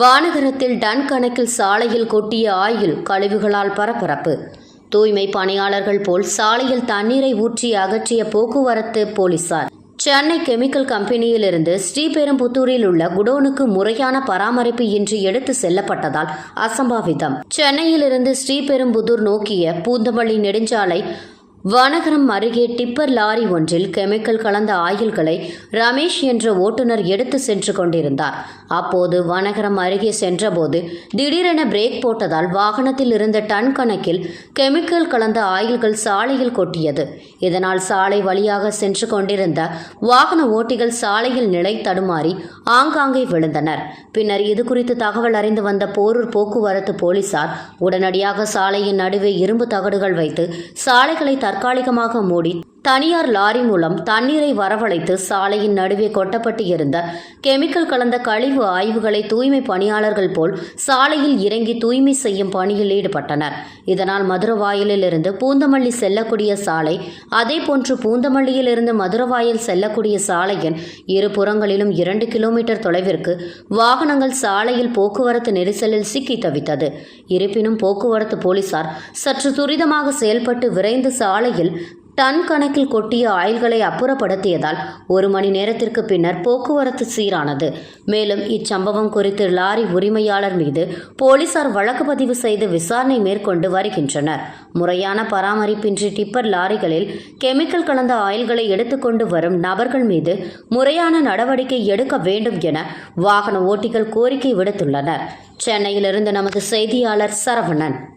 வானகரத்தில் ton கணக்கில் சாலையில் கொட்டிய ஆயில் கழிவுகளால் பரபரப்பு. தூய்மை பணியாளர்கள் போல் சாலையில் தண்ணீரை ஊற்றி அகற்றிய போக்குவரத்து போலீசார். சென்னை கெமிக்கல் கம்பெனியிலிருந்து ஸ்ரீபெரும்புத்தூரில் உள்ள குடோனுக்கு முறையான பராமரிப்பு இன்றி எடுத்து செல்லப்பட்டதால் அசம்பாவிதம். சென்னையிலிருந்து ஸ்ரீபெரும்புதூர் நோக்கிய பூந்தமல்லி நெடுஞ்சாலை வனகரம் அருகே டிப்பர் லாரி ஒன்றில் கெமிக்கல் கலந்த ஆயில்களை ரமேஷ் என்ற ஓட்டுநர் எடுத்து சென்று கொண்டிருந்தார். அப்போது வனகரம் அருகே சென்றபோது திடீரென பிரேக் போட்டதால் வாகனத்தில் இருந்த டன் கணக்கில் கெமிக்கல் கலந்த ஆயில்கள் சாலையில் கொட்டியது. இதனால் சாலை வழியாக சென்று கொண்டிருந்த வாகன ஓட்டிகள் சாலையில் நிலை தடுமாறி ஆங்காங்கே விழுந்தனர். பின்னர் இது குறித்து தகவல் அறிந்து வந்த போரூர் போக்குவரத்து போலீசார் உடனடியாக சாலையின் நடுவே இரும்பு தகடுகள் வைத்து சாலைகளை தற்காலிகமாக மூடி தனியார் லாரி மூலம் தண்ணீரை வரவழைத்து சாலையின் நடுவே கொட்டப்பட்டு இருந்த கெமிக்கல் கலந்த கழிவு ஆய்வுகளை தூய்மை பணியாளர்கள் போல் சாலையில் இறங்கி தூய்மை செய்யும் பணியில் ஈடுபட்டனர். இதனால் மதுரவாயலில் இருந்து பூந்தமல்லி செல்லக்கூடிய சாலை அதேபோன்று பூந்தமல்லியில் இருந்து மதுரவாயல் செல்லக்கூடிய சாலையின் இரு புறங்களிலும் இரண்டு கிலோமீட்டர் தொலைவிற்கு வாகனங்கள் சாலையில் போக்குவரத்து நெரிசலில் சிக்கி தவித்தது. இருப்பினும் போக்குவரத்து போலீசார் சற்று துரிதமாக செயல்பட்டு விரைந்து சாலையில் டன் கணக்கில் கொட்டிய ஆயில்களை அப்புறப்படுத்தியதால் ஒரு மணி நேரத்திற்கு பின்னர் போக்குவரத்து சீரானது. மேலும் இச்சம்பவம் குறித்து லாரி உரிமையாளர் மீது போலீசார் வழக்கு பதிவு செய்து விசாரணை மேற்கொண்டு வருகின்றனர். முறையான பராமரிப்பின்றி டிப்பர் லாரிகளில் கெமிக்கல் கலந்த ஆயில்களை எடுத்துக்கொண்டு வரும் நபர்கள் மீது முறையான நடவடிக்கை எடுக்க வேண்டும் என வாகன ஓட்டிகள் கோரிக்கை விடுத்துள்ளனர். சென்னையிலிருந்து நமது செய்தியாளர் சரவணன்.